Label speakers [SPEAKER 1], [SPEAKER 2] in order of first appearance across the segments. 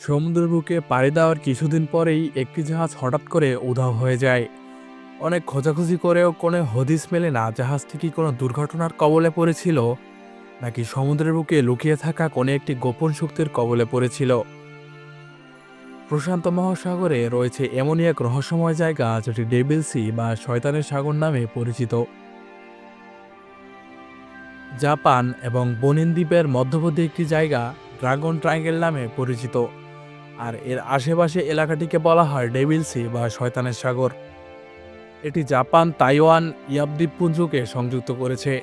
[SPEAKER 1] সমুদ্রের বুকে পাড়ি দেওয়ার কিছুদিন পরেই একটি জাহাজ হঠাৎ করে উধাও হয়ে যায়। অনেক খোঁজাখুঁজি করেও কোনো হদিস মেলে না জাহাজটি কি কোনো দুর্ঘটনার কবলে পড়েছিল, নাকি সমুদ্রের বুকে লুকিয়ে থাকা কোনো একটি গোপন শক্তির কবলে পড়েছিল। প্রশান্ত মহাসাগরে রয়েছে এমনই এক রহস্যময় জায়গা, যেটি ডেভিল সি বা শয়তানের সাগর নামে পরিচিত। জাপান এবং বনিন দ্বীপের মধ্যবর্তী একটি জায়গা, ড্রাগন ট্রায়াঙ্গেল নামে পরিচিত। আর এর আশেপাশে এলাকাটিকে বলা হয় ডেভিল সি বা শয়তানের সাগর। এটি জাপান, তাইওয়ান ইয়াব দ্বীপপুঞ্জকে সংযুক্ত করেছে।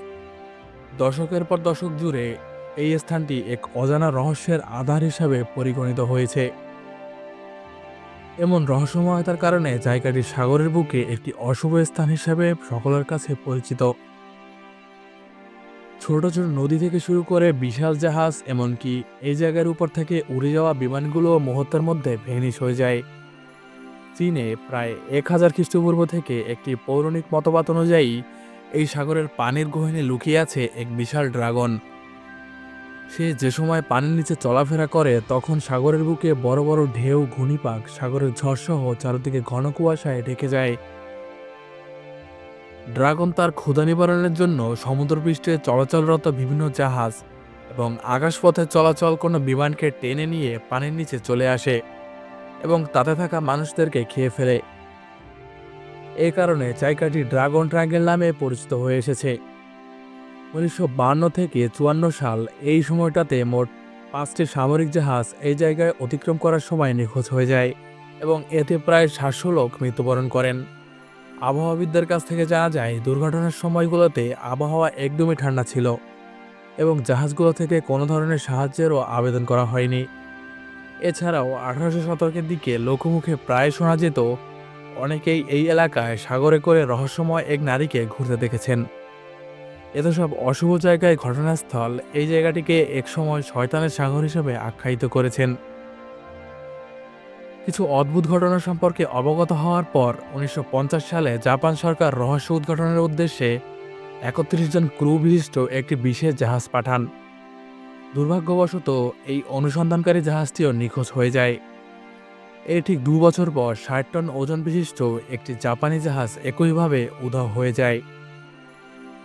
[SPEAKER 1] দশকের পর দশক জুড়ে এই স্থানটি এক অজানা রহস্যের আধার হিসাবে পরিগণিত হয়েছে। এমন রহস্যময়তার কারণে জায়গাটি সাগরের বুকে একটি অশুভ স্থান হিসাবে সকলের কাছে পরিচিত। ছোট ছোট নদী থেকে শুরু করে বিশাল জাহাজ, এমনকি এই জায়গার উপর থেকে উড়ে যাওয়া বিমানগুলো মুহূর্তের মধ্যে ভেনিশ হয়ে যায়। চীনে প্রায় এক হাজার খ্রিস্টপূর্ব থেকে একটি পৌরাণিক মতবাদ অনুযায়ী, এই সাগরের পানির গহীনে লুকিয়ে আছে এক বিশাল ড্রাগন। সে যে সময় পানির নিচে চলাফেরা করে, তখন সাগরের বুকে বড় বড় ঢেউ, ঘূর্ণিপাক, সাগরের ঝড়সহ চারদিকে ঘন কুয়াশায় ঢেকে যায়। ড্রাগন তার ক্ষুধা নিবারণের জন্য সমুদ্রপৃষ্ঠে চলাচলরত বিভিন্ন জাহাজ এবং আকাশপথে চলাচল কোনো বিমানকে টেনে নিয়ে পানির নিচে চলে আসে এবং তাতে থাকা মানুষদেরকে খেয়ে ফেলে। এই কারণে জায়গাটি ড্রাগন ট্রায়াঙ্গেল নামে পরিচিত হয়ে এসেছে। উনিশশো বান্ন থেকে চুয়ান্ন সাল এই সময়টাতে মোট পাঁচটি সামরিক জাহাজ এই জায়গায় অতিক্রম করার সময় নিখোঁজ হয়ে যায় এবং এতে প্রায় সাতশো লোক মৃত্যুবরণ করেন। আবহাওয়াবিদদের কাছ থেকে জানা যায়, দুর্ঘটনার সময়গুলোতে আবহাওয়া একদমই ঠান্ডা ছিল এবং জাহাজগুলো থেকে কোনো ধরনের সাহায্যেরও আবেদন করা হয়নি। এছাড়াও আঠারোশো শতকের দিকে লোকমুখে প্রায় শোনা যেত, অনেকেই এই এলাকায় সাগরে করে রহস্যময় এক নারীকে ঘুরতে দেখেছেন। এত সব অশুভ জায়গায় ঘটনাস্থল এই জায়গাটিকে একসময় শয়তানের সাগর হিসেবে আখ্যায়িত করেছেন। কিছু অদ্ভুত ঘটনা সম্পর্কে অবগত হওয়ার পর উনিশশো পঞ্চাশ সালে জাপান সরকার রহস্য উদ্ঘাটনের উদ্দেশ্যে একত্রিশ জন ক্রু বিশিষ্ট একটি বিশেষ জাহাজ পাঠান। দুর্ভাগ্যবশত এই অনুসন্ধানকারী জাহাজটিও নিখোঁজ হয়ে যায়। এর ঠিক দু বছর পর ষাট টন ওজন বিশিষ্ট একটি জাপানি জাহাজ একইভাবে উধাও হয়ে যায়।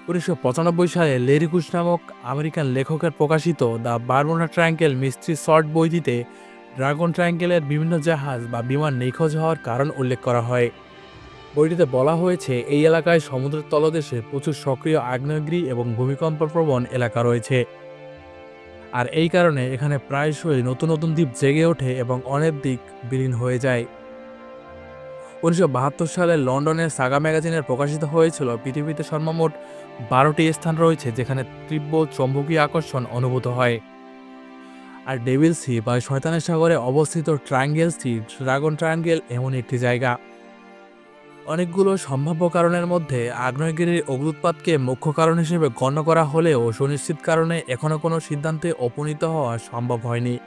[SPEAKER 1] উনিশশো পঁচানব্বই সালে লেরিকুশ নামক আমেরিকান লেখকের প্রকাশিত the Bermuda triangle mystery short বইটিতে ড্রাগন ট্রায়াঙ্গেলের বিভিন্ন জাহাজ বা বিমান নিখোঁজ হওয়ার কারণ উল্লেখ করা হয়। বইটিতে বলা হয়েছে, এই এলাকায় সমুদ্রের তলদেশে প্রচুর সক্রিয় আগ্নেয়গিরি এবং ভূমিকম্প প্রবণ এলাকা রয়েছে। আর এই কারণে এখানে প্রায়শই নতুন নতুন দ্বীপ জেগে ওঠে এবং অনেক দিক বিলীন হয়ে যায়। উনিশশো বাহাত্তর সালে লন্ডনের সাগা ম্যাগাজিনের প্রকাশিত হয়েছিল পৃথিবীতে সর্বমোট বারোটি স্থান রয়েছে, যেখানে তীব্র চৌম্বকীয় আকর্ষণ অনুভূত হয়। আর ডেভিল সি বা শয়তানের সাগরে অবস্থিত ট্রায়াঙ্গেল সি, ড্রাগন ট্রায়াঙ্গেল এমন একটি জায়গা। অনেকগুলো সম্ভাব্য কারণের মধ্যে আগ্নেয়গিরির অগ্নুৎপাতকে মুখ্য কারণ হিসেবে গণ্য করা হলেও সুনিশ্চিত কারণে এখনও কোনো সিদ্ধান্তে উপনীত হওয়া সম্ভব হয়নি।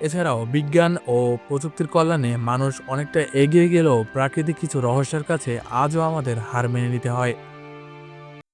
[SPEAKER 1] এছাড়াও বিজ্ঞান ও প্রযুক্তির কল্যাণে মানুষ অনেকটা এগিয়ে গেলেও প্রাকৃতিক কিছু রহস্যের কাছে আজও আমাদের হার মেনে নিতে হয়।